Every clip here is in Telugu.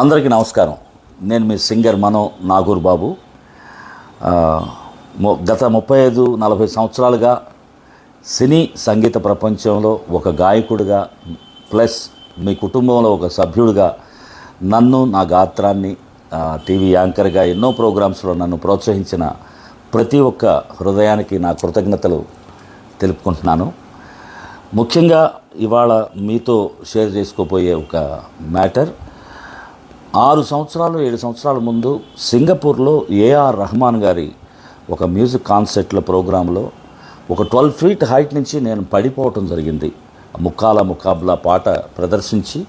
అందరికీ నమస్కారం. నేను మీ సింగర్ మనో నాగూర్ బాబు. గత ముప్పై ఐదు నలభై సంవత్సరాలుగా సినీ సంగీత ప్రపంచంలో ఒక గాయకుడిగా ప్లస్ మీ కుటుంబంలో ఒక సభ్యుడిగా నన్ను నా గాత్రాన్ని టీవీ యాంకర్గా ఎన్నో ప్రోగ్రామ్స్లో నన్ను ప్రోత్సహించిన ప్రతి ఒక్క హృదయానికి నా కృతజ్ఞతలు తెలుపుకుంటున్నాను. ముఖ్యంగా ఇవాళ మీతో షేర్ చేసుకోబోయే ఒక మ్యాటర్ ఆరు సంవత్సరాలు ఏడు సంవత్సరాల ముందు సింగపూర్లో ఏఆర్ రెహమాన్ గారి ఒక మ్యూజిక్ కాన్సర్ట్ల ప్రోగ్రాంలో ఒక ట్వెల్వ్ ఫీట్ హైట్ నుంచి నేను పడిపోవటం జరిగింది. ముక్కాల ముకాబ్లా పాట ప్రదర్శించి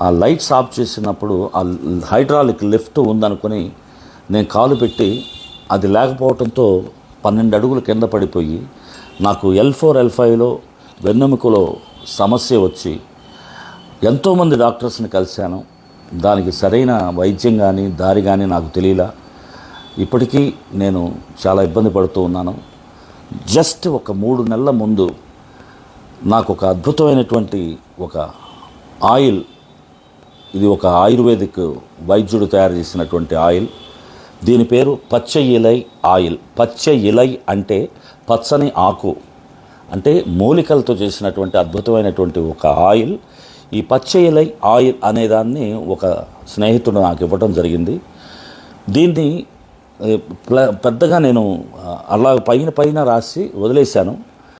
ఆ లైట్స్ ఆఫ్ చేసినప్పుడు ఆ హైడ్రాలిక్ లిఫ్ట్ ఉందనుకొని నేను కాలు పెట్టి అది లేకపోవడంతో పన్నెండు అడుగులు కింద పడిపోయి నాకు ఎల్ ఫోర్ ఎల్ ఫైవ్లో వెన్నెముకలో సమస్య వచ్చి ఎంతోమంది డాక్టర్స్ని కలిశాను. దానికి సరైన వైద్యం కానీ దారి కానీ నాకు తెలియలా. ఇప్పటికీ నేను చాలా ఇబ్బంది పడుతూ ఉన్నాను. జస్ట్ ఒక మూడు నెలల ముందు నాకు ఒక అద్భుతమైనటువంటి ఒక ఆయిల్ ఇది ఒక ఆయుర్వేదిక్ వైద్యుడు తయారు చేసినటువంటి ఆయిల్. దీని పేరు పచ్చ ఇలై ఆయిల్. పచ్చ ఇలై అంటే పచ్చని ఆకు. అంటే మూలికలతో చేసినటువంటి అద్భుతమైనటువంటి ఒక ఆయిల్. ఈ పచ్చ ఇలై ఆయిల్ అనేదాన్ని ఒక స్నేహితుడు నాకు ఇవ్వడం జరిగింది. దీన్ని ప్ల- పెద్దగా నేను అలా పైన పైన రాసి వదిలేశాను.